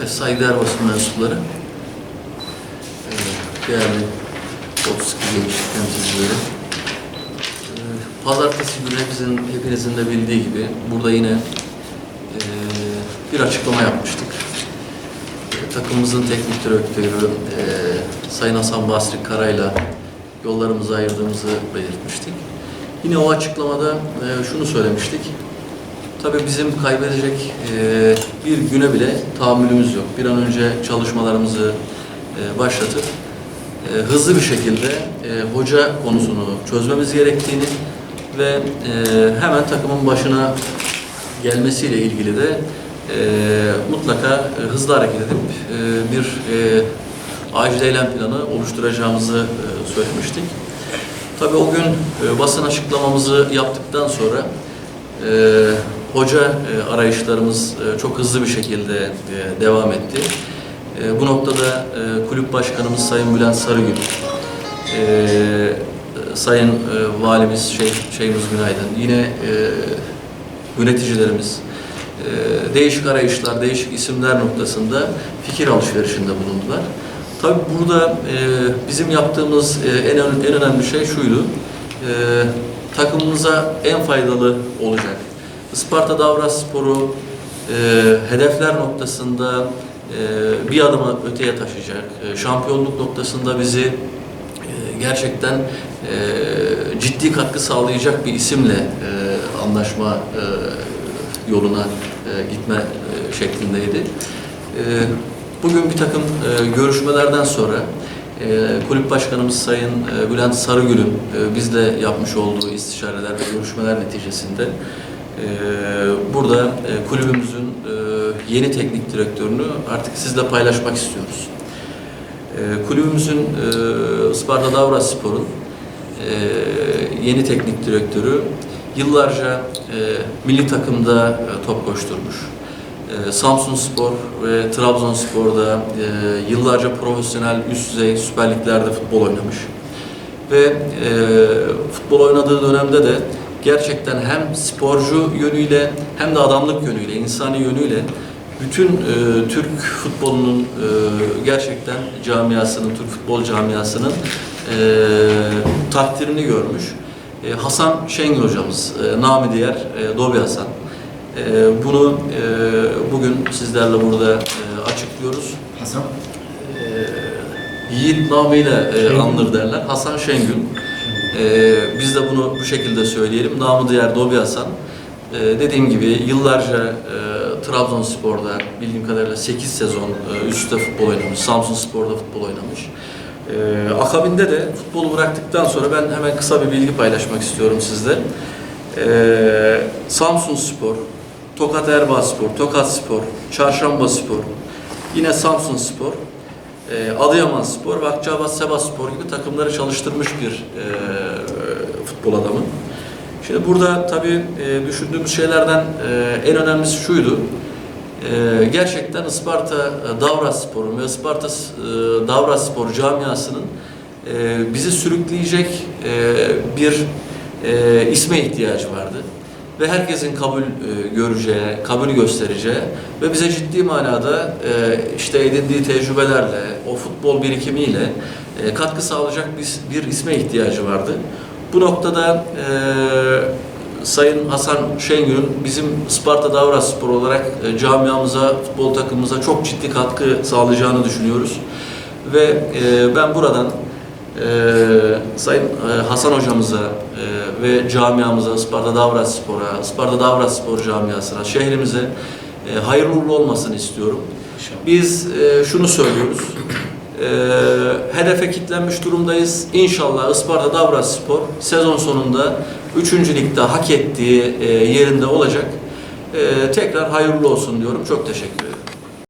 ve saygıdeğer basın mensupları, e, değerli 32 gençlik temsilcileri. E, Pazartesi günü hepinizin, hepinizin de bildiği gibi burada yine e, bir açıklama yapmıştık. E, Takımımızın teknik direktörü Sayın Hasan Basri Kara'yla yollarımızı ayırdığımızı belirtmiştik. Yine o açıklamada şunu söylemiştik. Tabii bizim kaybedecek e, bir güne bile tahammülümüz yok. Bir an önce çalışmalarımızı e, başlatıp e, hızlı bir şekilde hoca konusunu çözmemiz gerektiğini ve hemen takımın başına gelmesiyle ilgili de mutlaka hızlı hareket edip bir acil eylem planı oluşturacağımızı söylemiştik. Tabii o gün basın açıklamamızı yaptıktan sonra hoca e, arayışlarımız e, çok hızlı bir şekilde e, devam etti. Bu noktada kulüp başkanımız Sayın Bülent Sarıgül, Sayın Valimiz şey, Şeyhimiz Günaydın, yine yöneticilerimiz değişik arayışlar, değişik isimler noktasında fikir alışverişinde bulundular. Tabii burada bizim yaptığımız en önemli şey şuydu. E, takımımıza en faydalı olacak. Isparta Davras Sporu e, hedefler noktasında e, bir adım öteye taşıyacak. E, şampiyonluk noktasında bizi e, gerçekten e, ciddi katkı sağlayacak bir isimle e, anlaşma e, yoluna e, gitme e, şeklindeydi. E, bugün bir takım e, görüşmelerden sonra e, kulüp başkanımız Sayın e, Bülent Sarıgül'ün e, bizle yapmış olduğu istişareler ve görüşmeler neticesinde burada e, kulübümüzün e, yeni teknik direktörünü artık sizle paylaşmak istiyoruz. E, kulübümüzün e, Isparta Davras Spor'un yeni teknik direktörü yıllarca milli takımda top koşturmuş. Samsun Spor ve Trabzonspor'da e, yıllarca profesyonel üst düzey Süper Liglerde futbol oynamış. Ve futbol oynadığı dönemde de gerçekten hem sporcu yönüyle hem de adamlık yönüyle, insani yönüyle bütün e, Türk futbolunun e, gerçekten camiasının, Türk futbol camiasının e, takdirini görmüş. E, Hasan Şengül hocamız, e, namı diğer e, Dobi Hasan. E, bunu e, bugün sizlerle burada e, açıklıyoruz. Hasan. E, Yiğit namıyla e, anılır derler. Hasan Şengül. E, biz de bunu bu şekilde söyleyelim. Namı diğer Dobi Hasan. E, dediğim gibi yıllarca e, Trabzonspor'da bildiğim kadarıyla 8 sezon e, üst üste futbol oynamış. Samsun Spor'da futbol oynamış. E, akabinde de futbolu bıraktıktan sonra ben hemen kısa bir bilgi paylaşmak istiyorum sizle. E, Samsun Spor, Tokat Erbaa Spor, Tokat Spor, Çarşamba Spor, yine Samsun Spor, e, Adıyaman Spor ve Akçabat Seba Spor gibi takımları çalıştırmış bir e, futbol adamı. Şimdi burada tabii e, düşündüğümüz şeylerden e, en önemlisi şuydu. E, gerçekten Isparta e, Davras Spor'un ve Isparta e, Davras Spor camiasının e, bizi sürükleyecek e, bir e, isme ihtiyacı vardı. Ve herkesin kabul e, göreceği, kabul göstereceği ve bize ciddi manada e, işte edindiği tecrübelerle, o futbol birikimiyle e, katkı sağlayacak bir, bir isme ihtiyacı vardı. Bu noktada e, Sayın Hasan Şengül'ün bizim Sparta Davras Spor olarak e, camiamıza, futbol takımımıza çok ciddi katkı sağlayacağını düşünüyoruz. Ve e, ben buradan e, Sayın e, Hasan hocamıza e, ve camiamıza, Sparta Davras Spor'a, Sparta Davras Spor camiasına, şehrimize e, hayırlı uğurlu olmasını istiyorum. Biz e, şunu söylüyoruz. E, hedefe kitlenmiş durumdayız. İnşallah Isparta Davras Spor sezon sonunda 3. ligde hak ettiği e, yerinde olacak. E, tekrar hayırlı olsun diyorum. Çok teşekkür ederim.